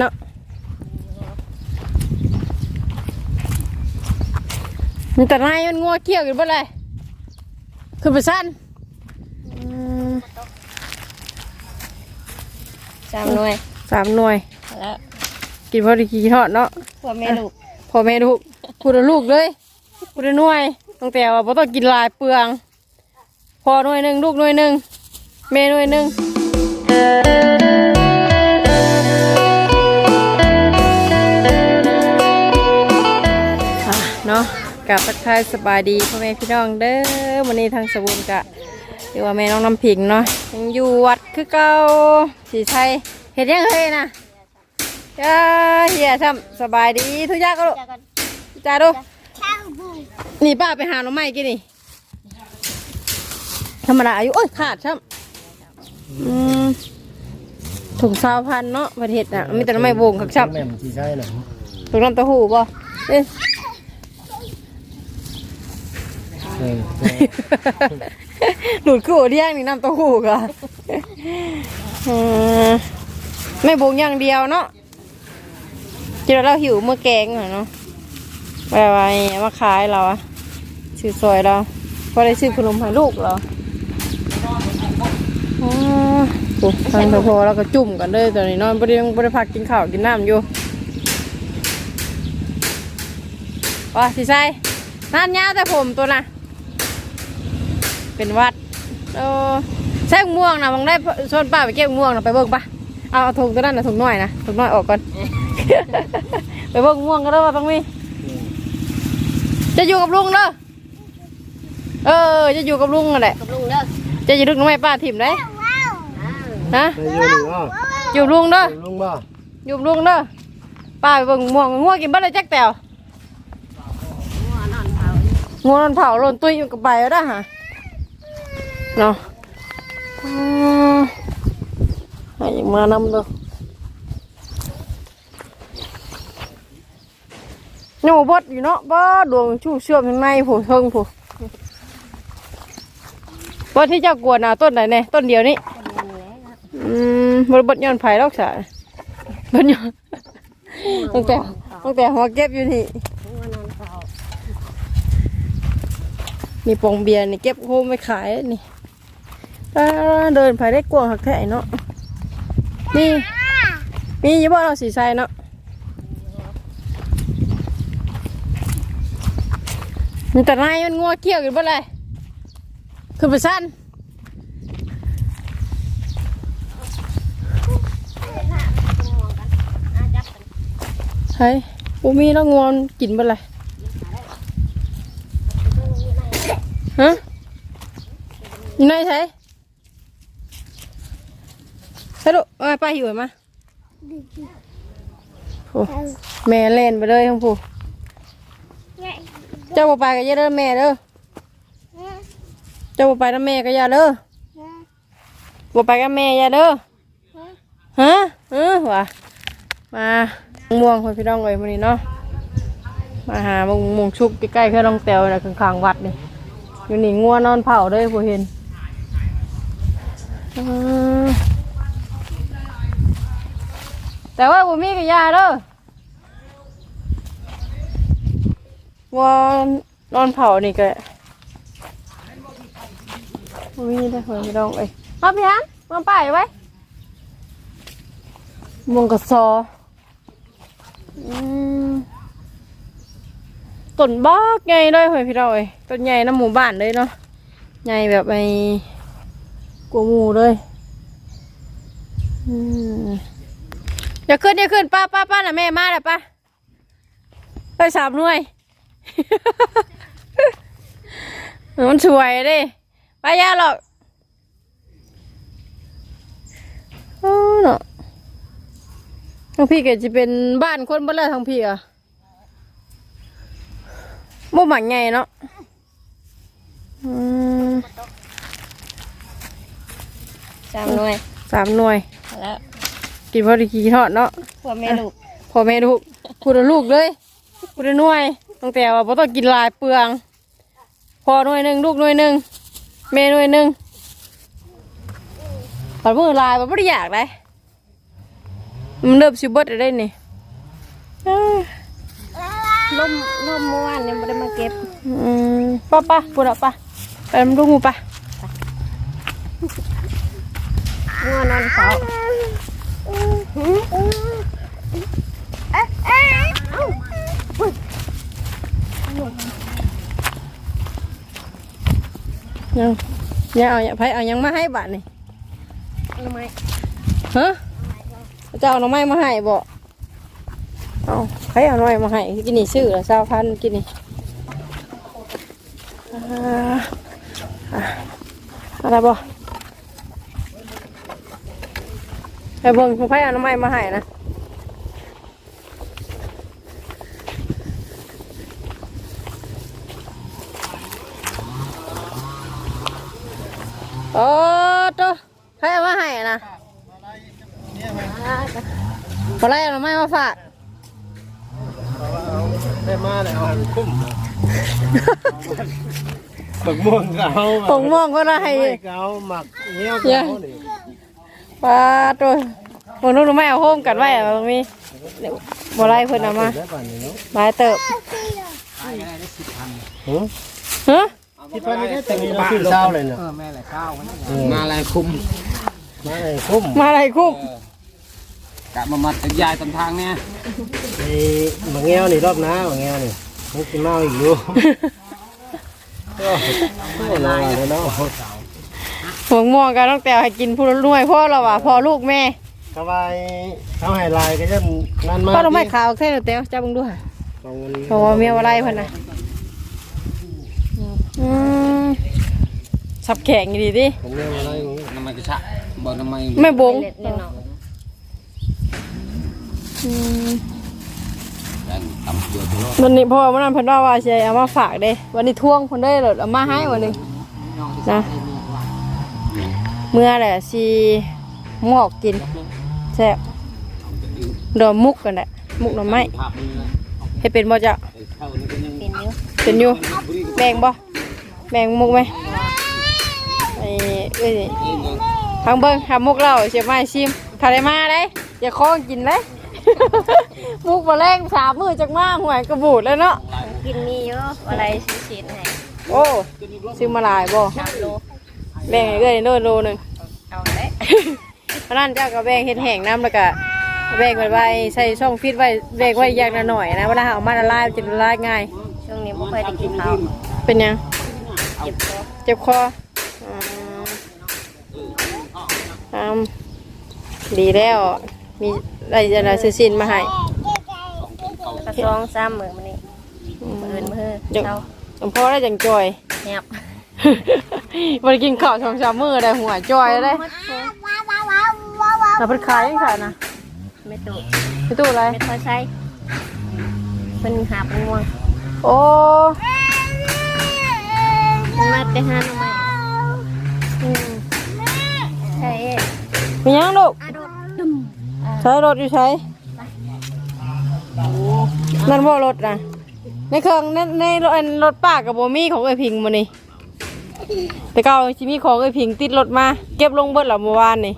เนาะมีแต่นายมันงัวเกี่ยวกันบ่เลยคือไปสั้นอืมสามหน่วยสามหน่วย แล้วกินพอดีกี่ทอดเนาะพ่อแม่ลูกพ่อแม่ลูกพูดลูกเลยพูดหน่วยตั้งแต่ว่าบ่ต้องกินหลายเปลือง พอหน่วยหนึ่งลูกหน่วยหนึ่งแม่หน่วยหนึ่ง กับทักทายสบายดีพ่อแม่พี่น้องเด้อวันนี้ทางสบุนกะหรือว่าแม่น้องน้ำผิงเนาะยังอยู่วัดคือเก่าสีไทยเห็นยังเฮ้ยนะจ้าเฮียทำสบายดีทุกอย่างก็ลูกจ้ากันจ้าดูข้าวบูนี่ป้าไปหาหน่อไม้กินนี่ธรรมดาอายุเอ้ยขาดช่ำอืมถุงซาวพันเนาะประเทศน่ะมีแต่หน่อไม้โบงคักช่แม่มที่ใช่หรอำถุงน้ำเต้าหู้บ่เอ๊ะเออ หลุดกู้เดียงนี่น้ำเต้าหู้ก็อืมไม่โบงอย่างเดียวเนาะกินแล้วเราหิวเมื่อแกงเหรอเนาะไปไปมาขายเราอะซื้อซอยเราพอได้ซื้อขนมให้ลูกเหรออ๋อโอ้ทางพอเราก็จุ่มกันเลยตอนนี้นอนบ่ได้ยังบ่ได้พักกินข้าวกินน้ำอยู่ว่าสิใส่นั่นยาแต่ผมตัวน่ะ เป็นหวัดเออใส่ม่วงนะมองได้ชวนป้าไปเก็บม่วงนะไปเบิ่งปะเอาเอาถุงตัวนั้นนะถุงน้อยนะถุงน้อยออกก่อน ไปเบิ่งม่วงก็ได้ว่าต้องมีจะอยู่กับลุงเด้อเออ จะอยู่กับลุงนั่นแหละกับลุงเด้อจะอยู่ดึกน้องแม่ป้าถิ่มได้ฮะไปอยู่หรือว่าอยู่ลุงเด้อลุงบ่อยู่ลุงเด้อป้าไปเบิ่งม่วงง่วงกินบ้านเลยจักแตวง่วงนอนเผาหล่นตุ้ยอยู่กับใบแล้วนะฮะ เนาะอืมให้มานำเด้อโย่บดอยู่เนาะบ้าดวงชูเชื่อมข้างในผู้เทิงผู้ว่าที่เจ้ากวนเอาต้นไหนเนี่ยต้นเดียวนี้อืมบดบดย้อนไผ่ลอกสายบดย้อนตั้งแต่ตั้งแต่หัวเก็บอยู่นี่มีปองเบียร์นี่เก็บโฮมไปขายนี่ อ่าเดินไผ่ได้กวางหักแท้เนาะนี่มีอยี่บ่เราสีใสเนาะมีแต่นายมันงัวเกี่ยวกันบ่เลยคือไปสั้นใช่ปูมีแล้วงวนกินบ่เลยฮะอยู่ไหนใช่ ใช่ลูกเอาไปหิวมาโอ้แม่เล่นไปเลยทั้งผู้เจ้าบ่ไปกับยาเด้อแม่เด้อเจ้าบ่ไปกับแม่กับยาเด้อบ่ไปกับแม่ย่าเด้อฮะเออวะมาม่วงคนพี่น้องเลยวันนี้เนาะมาหามงมงชุบใกล้ๆแค่ลองแตวนะข้างๆวัดนี่อยู่นี่งัวนอนเผาเลยผู้เห็นอ แต่ว่าบ่มีกับยาเด้อว่านอนเผานี่ก็บ่มีได้อเหมือนพี่น้องเอ้ยมาพี่ฮันมาป้ายไว้มงกระซออืมต้นบอกใหญ่เลยเหมือนพี่น้องเอ้ยต้นใหญ่น้ำหมู่บ้านเลยเนาะใหญ่แบบไอ้กลัวหมูเลยอืม อย่าขึ้นอย่าขึ้นป้าป้าป้าน่ะแม่มาแล้วป้าไปสามหน่วย มันสวยดิไปยาหรอกโอ้เนาะทางพี่ก็จะเป็นบ้านคนบ้านแล้วทางพี่อะบ่หมันไงเนาะอืมสามหน่วยสามหน่วยแล้ว กินพอดีกี่ทอดเนาะพ่อแม่ลูกพ่อแม่ลูกพูดลูกเลยพูดหน่วยตั้งแต่ว่าบ่ต้องกินหลายเปลืองพอหน่วยหนึ่งลูกหน่วยหนึ่งแม่หน่วยหนึ่งปัดมือลายมันไม่ได้อยากเลยมันเริ่มสิเบิดได้นี่เอ้ยล่มล่มเมื่อวานเนี่ยไม่ได้มาเก็บอืมป้าป้าพูดอะป้าไปมันดูงูป้างัวนอนเฝ้า ยังยังเอาอย่าไผเอายังมาให้บาทนี่ทำไมฮะจะเอาหน่อไม้มาให้บ่เอาใครเอาหน่อ ไม้มาให้กินนี่ซื้อละสาวพันกินนี่อ่าอะอะไรบ่ไปเบิ่งผู้ไผเอาหน่อไม้มาให้นะโอ้ตัวไผเอามาให้นะพอไล่เอาหน่อไม้มาฝากได้มาเลยเอาคุ้มบักม่วงเกาผงม่วงก็ได้ไม่เกาหมักเงี้ยวเกานี่ป ลาตัวผงลูกหน่อไม้เอาโฮมกันไว้อะตรงนี้เดี๋ยวบ่ไล่เพิ่นเอามาได้ป่านนี้เนาะหลายเติบหือฮะที่พันนี้ได้แต่มีเราซื้อเช้าเลยเนาะมาอะไรคุ้มมาเลยคุ้มมาอะไรคุ้มกะมามัดกับยายตำทางเนี่ยไอ้บางเงี้ยวนี่รอบหน้าบางเงี้ยวนี่มันกินเมาอีกอยู่ ก็โอ้ลายเลยเนาะ ผงม่วงกันต้องแต่ให้กินผู้รวยพ่อเราว่ะพ่อลูกแม่สบายเขาให้ลายก็จะนั่นมากก็ต้องไม่ขาวแค่เตียวจับมึงดูค่ะของเงินเพราะว่าเมียว่าไล่เพิ่นน่ะอืมสับแข็งดีดิของเงี้ยวอะไรของเงี้ยน้ำมันกระชะบอกน้ำมันไม่บงเล็ดเล็กน้องอืมกันตำตัวตัววันนี้พ่อวันนั้นเพิ่นว่าว่าสิเอามาฝากเด้วันนี้ท่วงเพิ่นได้เลยเอามาให้วันนี้นะ เมื่อแหละสิงอกกินแซ่บดอกมุกกันแหละมุกหน่อไม้ภาพมือให้เป็นบ่จ้ะเข้านี่ก็ยังเป็นอยู่เป็นอยู่แบ่งบ่แบ่งมุกไหมไอ้เอ้ยเองยังทางเบิ่งทำมุกเราเสียมาให้ชิมถ้าได้มาได้อย่าคล้องกินเลยมุกมาแรงสามมือจากมาหวยกระบูดแล้วเนาะกินมีเยอะอะไรสีสีให้โอ้ซื้อมาหลายบ่สามโล แบ่งให้เอ้ยโลโลหนึงเอาเลยเพราะนั้นเจ้าก็แบ่งเห็ดแห้งน้ำแล้วก็แบ่งไว้ไว้ใส่ช่องฟิตไว้แบ่งไว้อย่างละหน่อยนะเวลาเอามาละลายมันจะละลายง่าย ช่วงนี้ไม่ค่อยได้กินข้าวเป็นยังเจ็บตัวเจ็บคออืมอืมดีแล้ว มีอะไรจะอะไรซื้อสินมาให้ กระซองซ้ำมือมันนี่มืออื่นมือเดี๋ยวเช้าหลวงพ่อได้จังจอยเงีย บมันกินข้าวสองสามมื้อได้หัวจอยได้มัดโซ่เราเพิ่นขายยังขายนะไม่ตุพี่ตู้อะไรไม่ค่อยใช้เป็นหาเป็นง่วงโอ้มันมาไปหาหน่อไม้อืมใช่มียังลูกอาโดดดุมใช้รถอยู่ใช้นั่นบ่รถนะในเครื่องในในรถอันรถป้ากับโบมี่ของไอ้พิงมานี่ แต่เก่าชิมีของไอ้พิงติดรถมา เก็บลงเบิดหลัเมื่อวานนี่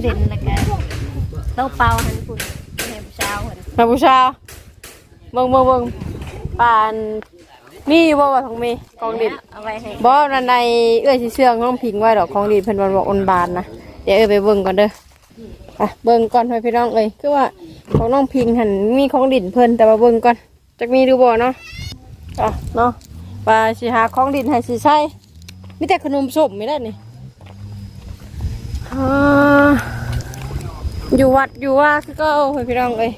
เด่นแล้วกันเต้าเปล่าหันคุณเห็บเช้าหันมาบูชาเบิ่งเบิ่งเบิ่งปานมีอยู่บ่ว่าของมีกองดิน เอาไว้ให้บ่นั่นในเอื้อยสิเชื่องน้องพิงไว้ดอกของดินเพิ่นวันบอกอนบานนะเดี๋ยวเอ้ยไปเบิ่งก่อนเด้อไปเบิ่งก่อนให้พี่น้องเอ้ยคือว่าของน้องพิงหันมีของดินเพิ่นแต่ว่าเบิ่งก่อนจักมีดูบ่เนาะอะเนาะ ว่าสิหาของดินให้สิใช้มีแต่ขนมสมไม่ได้นี่อ่าอยู่วัดอยู่ว่าคือก็เอาพี่น้องเอ้ย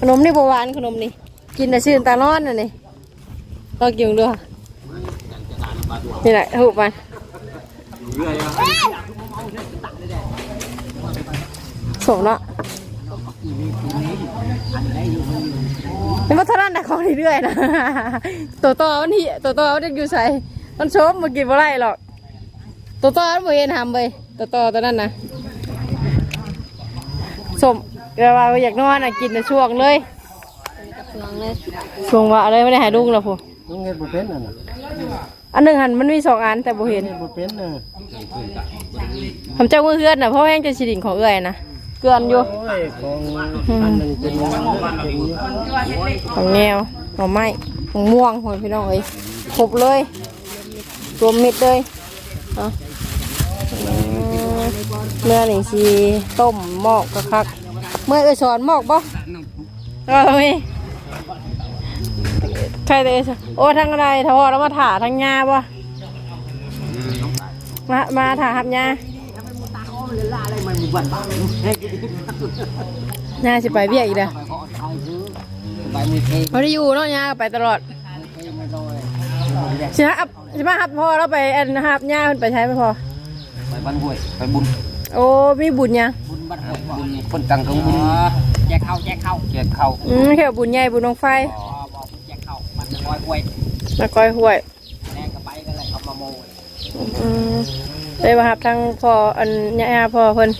ขนมนี่บ่หวานขนมนี่กินแต่ชื่นตานอนน่ะนี่ลองกินดูค่ะนี่แหละถูกมันสมเนาะ นี่มาเท่านั้นแต่ของเรื่อยๆนะตัวต่อมันที่ตัวต่อมันจะอยู่ใส่มันชมมากินบ่ไรหรอกตัวต่อมันบ่เห็นทำไปตัวต่อตัวนั้นนะสมเวลาอยากนอนอะกินในช่วงเลยลองเลยช่วงว่าเลยไม่ได้หายดุ้งแล้วพูน้องเงี้ยบุเป็นน่ะนะอันหนึ่งหันมันมีสองอันแต่บ่เห็นเงี้ยบุเป็นน่ะผมเจ้ามือเฮือนน่ะเพราะแห้งจะสิดิ่งของเอื้อยนะ กกลือนอยู่ของอันหนึงเป็นของแนวหน่อไม้ของม่วงหัวพี่น้องเอ้ยครบเลยรวมมิดเลยเอาอืมเมื่อนี่สิต้มหมอกกะคัก เมื่อเอ้ยสอนหมอกบ่เออมีใครเอยโอ้ทั้งอะไรทอแล้วมาถ่าทั้งงาบ่มามาถ่าหับงา งาสิไปเบี้ยอีกเด้อไปมีเทเขาได้อยู่เนาะย่าก็ไปตลอดใช่ไหมครับใช่ไหมครับพ่อเราไปอันนะครับย่าเพิ่นไปใช้ไหมพ่อไปบ้านห้วยไปบุญโอ้มีบุญยังบุญบ้านห้วยบุญคนตังของบุญแจกเข้าแจกเข้าแจกเข้าอืมแค่บุญใหญ่บุญลงไฟบอกแจกเข้ามันจะลอยห้วยแล้วก้อยห้วยแรงก็ไปกันเลยเอามาโมยอืม เลยว่าครับทางพ่ออันย่าพ่อเพิ่น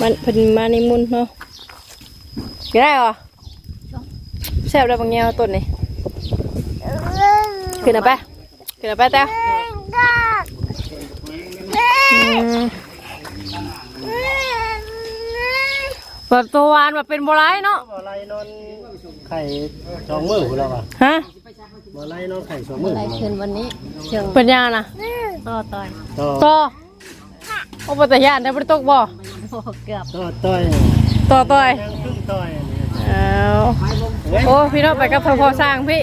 มันเพิ่นมาในมุนต์เนาะกินได้เหรอแซ่บได้บางแนวต้นนี่ขึ้นเอาไปขึ้นเอาไปแต้วอืมแบบตัววานแบบเป็นโบราณเนาะบ่ไรนอนไข่สองมื้อพุ่นแล้วว่ะฮะ บ่ไรนอนไข่สองมื้ออะไรคืนวันนี้เชิงเป็นยังนะต่อต่อยต่อต่อโอ้ปตยานได้บ่ได้ตกบ่โอ้เกือบต่อต่อยต่อต่อยยังครึ่งต่อยอันนี้เอาโอ้พี่น้องไปกับพ่อพ่อสร้างพี่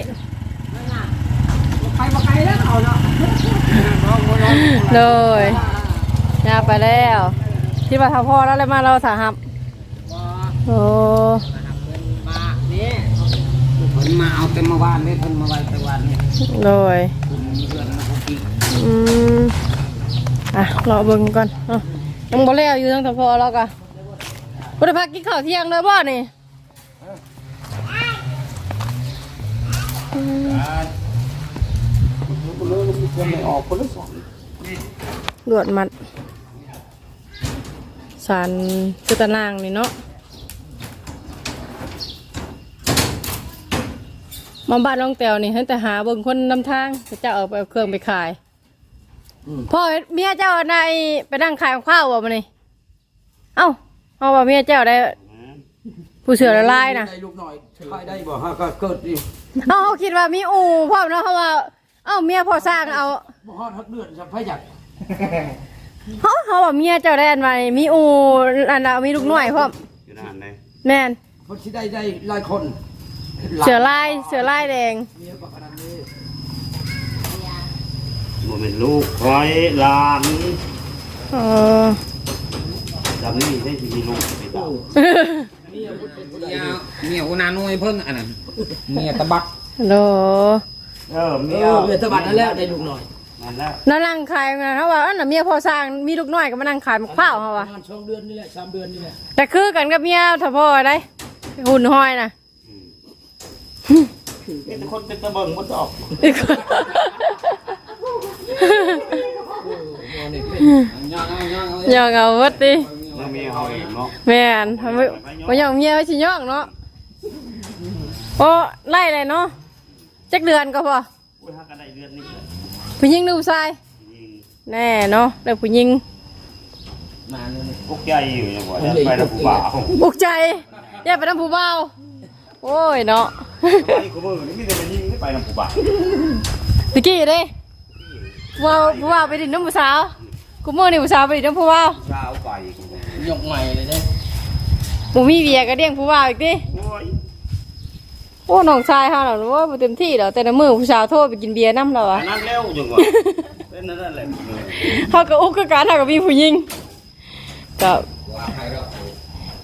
เลยยาไปแล้วคิดว่าทาพ่อแล้วเลยมาเราสาหับโอ้มาเนี่ยเพิ่นมาเอาเต็มเมื่อวานนี่เพิ่นมาไว้แต่วันนี้เลยคุณมีเพื่อนมาคุกกี้อืมอะรอเบิ่งก่อนเอ้ายังบ่แล้วอยู่ทั้งทาพ่อแล้วก็บ่ได้พักกินข้าวเที่ยงเลยบ่นี่ไม่ออกคนละสองลวดมัดสารจุตะนางนี่เนาะ มาบ้านน้องแตวนี่เห็นแต่หาเบิ่งคนนำทางเจ้าเอาไปเอาเครื่องไปขายพ่อเมียเจ้านายไปนั่งขายข้าวบ่มานี่เอ้าเอาว่าเมียเจ้าได้ ผู้เสือละลายนะได้ลูกหน่อยใช้ได้บ่ฮะก็เกิดดิเอ้าเขาคิดว่ามีอู่พ่อมเนาะเขาว่าเอ้าเมียพ่อสร้างเอาบ่ฮอดทักเดือนจะไผอยากเขาเขาว่าเมียเจ้าได้อันไว้มีอูอันน่ะมีลูกน้อยพร้อมอยู่นานเลยแม่นเพิ่นสิได้ได้หลายคน เสือลายเสือลายแดงบ่เป็นลูกคอยหลานเออจำนี่ได้สิมีลูกไปดาวเมียเมียอุนาหน่วยเพิ่นอันนั้นเมียตะบักโลเออเมีเอยอเมียตะบักนั่นแหละได้ลูกหน่อยนั่นแล้วนั่นนั่งขายมาเขาว่าอันน่ะเมียพ่อสร้างมีลูกน้อยก็มานั่งขายมะพร้าวเขาว่าประมาณ2เดือนนี่แหละ3เดือนนี่แหละแต่คือกันกับเมียถ้าพ่อได้หุ่นห้อยน่ะ เป็นคนเป็นตะเบิงบ่ตอบย่างๆย่องเอาวัดติแล้วเมียเฮาเองเนาะแม่นทำไมบ่ย่องเมียไว้สิย่องเนาะโอ้ไล่เลยเนาะจักเดือนก็พออุ้ยฮักกันได้เดือนนี้แหละผู้หญิงหรือผู้ชายยิงแน่เนาะแล้วผู้หญิงๆมาเลยกุกใจอยู่จังหวะไปแล้วผู้บ่าวบุกใจอย่าไปทำผู้เบา โอ้ยเนาะไปกูเบิ่งนี่มีแต่มันยิงไปนำผู้บ่าวตะกี้เด้ผู้เบาผู้เบาไปดินน้ำผู้สาวกูมือนี่ผู้สาวไปดินน้ำผู้เบาเช้าไปกูเบิ่งยกใหม่เลยเด้หมูมีเบียร์ก็เลี้ยงผู้เบาอีกดิโอ้ยโอ้น้องชายเฮาน่ะว่าบ่เต็มที่ดอกแต่ละมื้อผู้สาวโทรไปกินเบียร์น้ำเราอัอะนนั้นแล้วจังหวะเป็นนั่นแหละเฮาก็อุกก็การเฮาก็มีผู้หญิงก็ว่าใครแล้ว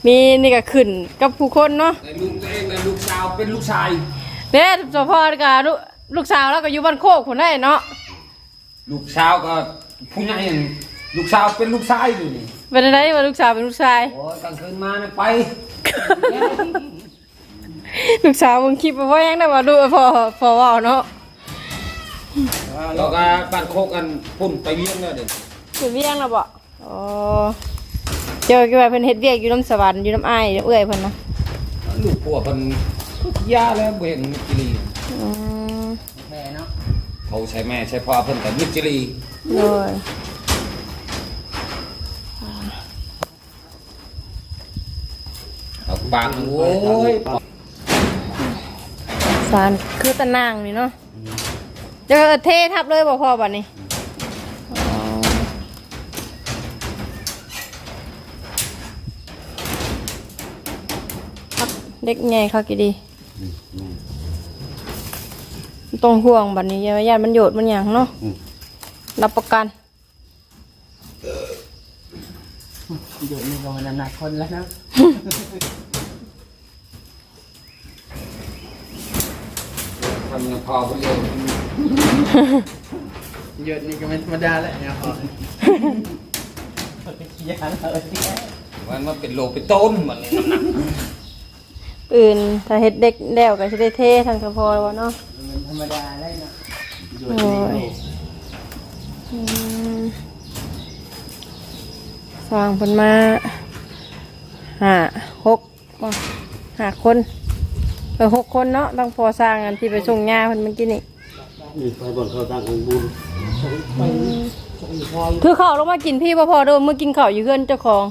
มีนี่ก็ขึ้นกับผู้คนเนาะแต่ลูกตัวเองนะลูกสาวเป็นลูกชายเด้เจ้าพ่อก็ลูกลูกสาวแล้วก็อยู่บ้านโคกพุ่นได้เนาะลูกสาวก็ผู้ใหญ่นั่นลูกสาวเป็นลูกชายอยู่นี่เป็นอะไรว่าลูกสาวเป็นลูกชายโอ้ยกลางคืนมาเนี่ยไป ลูกสาวมึงคิดไปว่ายังได้ว่าดูพอพอเว่าเนาะแล้วก็บ้านโคกกันพุ่นไปเลี้ยงแล้วเด็กคือเวียงแล้วบ่อ๋อ เจ้าก็ว่าเพิ่นเฮ็ดเวียกอยู่น้ำสวรรค์อยู่น้ำอ้ายเอื้อยเพิ่นนะลูกผัวเพิ่นยาแล้วบ่เห็นมิตรลีอืมแม่เนาะเขาใช้แม่ใช้พ่อเพิ่นแต่มิตรลีโดยบางโอ้ยสารคือตะนางนี่เนาะเดี๋ยวเททับเลยบ่พอบัดนี้ เด็กใหญ่เขากี่ดีต้องห่วงบัดนี้อย่าญาติมันโยดมันหยังเนาะรับประกันอยู่นี่ก็มันหนักคนแล้วนะทำเงินพอไปเร็วเยอะนี่ก็ไม่ธรรมดาแหละเนี่ยพอขี้ยานเลยมันมาเป็นโลเป็นต้นมันนี่น้ำหนัก อื่นถ้าเฮ็ดเด็กแล้วก็สิได้เททางกระพอวะเนาะมันธรรมดาเลยเนาะโอ้ยอืมสร้างเพิ่นมาห้าหกบ่ห้าคนเออหกคนเนาะต้องพอสร้างกันที่ไปส่งยาเพิ่นเมื่อกี้นี่นี่ไปบ่อนเขาตั้งองค์บุญไปส่งพรคือข้าวลงมากินพี่บ่พอเด้อมื้อกินข้าวอยู่เฮือนเจ้าของ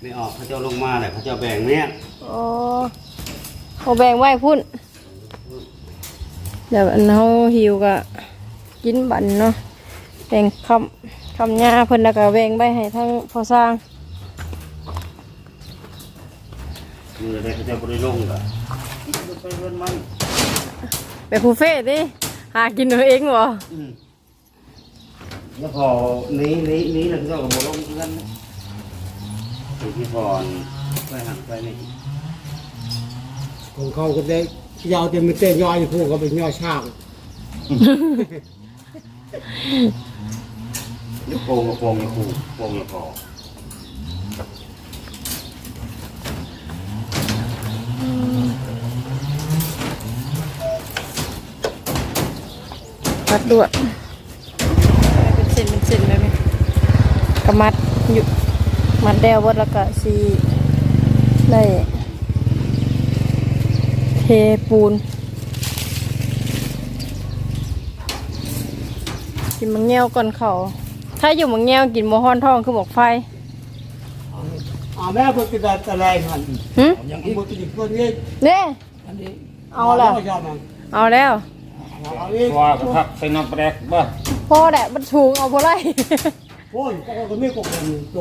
ไม่ออกเขาจะลงมาแหละเขาจะแบ่งเนี่ย อ๋อเอาแบ่งไว้พุ่นเดี๋ยวอันเฮาหิวก็กินบันเนาะแบ่งคำคำยาเพิ่นแล้วก็แบ่งไปให้ทั้งพอสร้างมือได้เขาจะบริลงละไปเงินมันไปคูเฟ่ดิหากินเอาเองบ่แล้วพอนี้นี้นี้เราก็จะบริลงเงินอยู่ที่พรไปหักไปนี่ ของเขาก็ได้ยาวเต็มเต้นย่อยพวกก็เป็นย่อยช่างยกโป่งกับโป่งกับคูโป่งกับพอมัดดวดเป็นเส้นเป็นเส้นแบบนี้ก็มัดอยู่มัดแล้วเบิดแล้วก็สิได้ เทปูนกินมังเงี้ยวก่อนเขาถ้าอยู่มังเงี้ยวกินหมอฮ้อนท้องคือหมกไฟอ่าแม่เพิ่งกินได้แต่แรงหันหึยังอีกกินเพื่อนนี่เน่อันนี้เอาแล้วยอมมันเอาแล้วเอาอีกว่ากระทักใส่น้ำแปลกบ่พ่อแหละมันชูงเอาพอไรโอ้ยก็ก็ไม่กบกันโต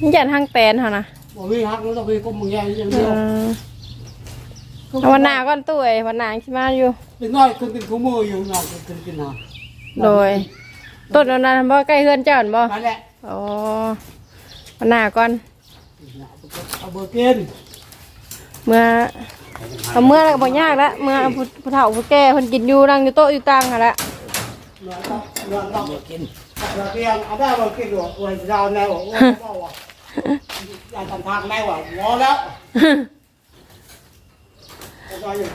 นี่ยันทางแตนเหรอนะบ่มีฮักแล้วต้องไปกบมึงใหญ่อย่างอืเดียวม เอาวันหนาก่อนตู้ไอ้วันหนาขี้มาอยู่เป็นน้อยขึ้นกินคู่มืออยู่น้องกินกินหาโดยต้นอันนั้นบ่ใกล้เฮือนเจ้าหั่นบ่นั่นแหละอ๋อวันหนาก่อน เอาเบอร์เกินเมื่อเอาเมื่อแล้วก็บ่ยากละเมื่อผู้ผู้เฒ่าผู้แก่เพิ่นกินอยู่นั่งอยู่โต๊ะอยู่ตังหั่นละเนื้อต้องเนื้อต้องเบอร์กินเบอร์เกียงเอาได้เบอร์กินหรอโอ้ยดาวแนวโอ้ยว่าว่ะอยากทำทางแนวว่ะงอแล้วเอาไปอยู่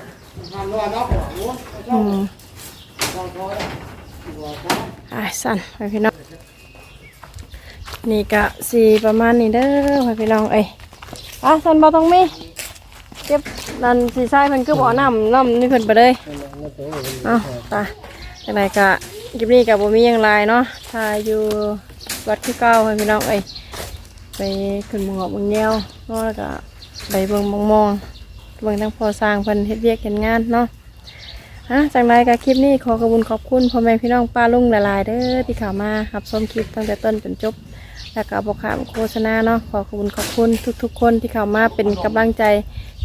ทางนวดเนาะโอ้ยชออืบมชอบชอบชอบอ่าสั่นไปพี่น้อง นี่ก็สีประมาณนี้เด้อไปพี่น้องเอ้ยอะสั่นบ่ต้องมีเก็บนั่นสีใส่เพิ่นคือบ่อน้ำน้ำนี่เพิ่นไปเลยเอาไปจังไรกะคลิปนี้กับบ่มีหยังไรเนาะถ่ายอยู่วัดที่เก้าให้พี่น้องเอ้ยไปขึ้นหมอกเมืองเงี้ยวเนาะแล้วก็ไปเบิ่งมองมอง เบิ่งทั้งพอสร้างเพิ่นเฮ็ดเวียกเฮ็ดงานเนาะอะจังไรกะคลิปนี้ขอขอบุญขอบคุณพ่อแม่พี่น้องป้าลุงหลายๆเด้อที่เข้ามารับชมคลิปตั้งแต่ต้นจนจบ แล้วก็บอกขามโฆษณาเนาะขอขอบคุณขอบคุณทุกๆ คนที่เข้ามาเป็นกำลังใจ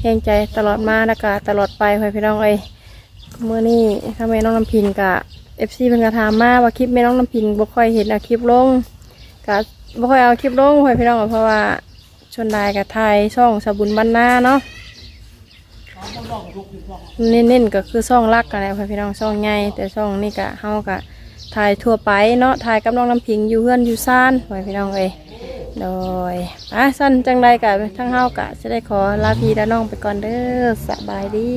แห่งใจตลอดมาแล้วก็ตลอดไปให้พี่น้องเอ้ยเมื่อนี้ถ้าแม่น้องน้ำพิงกับเอฟซีเพิ่นก็ถามมาว่าคลิปแม่น้องน้ำพิงบ่ค่อยเห็นเอาคลิปลงก็บ่ค่อยเอาคลิปลงให้พี่น้องเพราะว่าชนได้กับไทยช่องสบุญบรรณาเนาะ เน้นๆก็คือช่องลักกันแหละพี่น้องช่องใหญ่แต่ช่องนี่ก็เฮาก็ถ่ายทั่วไปเนาะถ่ายกับน้องน้ำพิงอยู่เฮือนอยู่ซ่านไว้พี่น้องเอ้ยโดยอะสั้นจังใดกะทั้งเฮากะจะได้ขอลาพี่และน้องไปก่อนเด้อสบายดี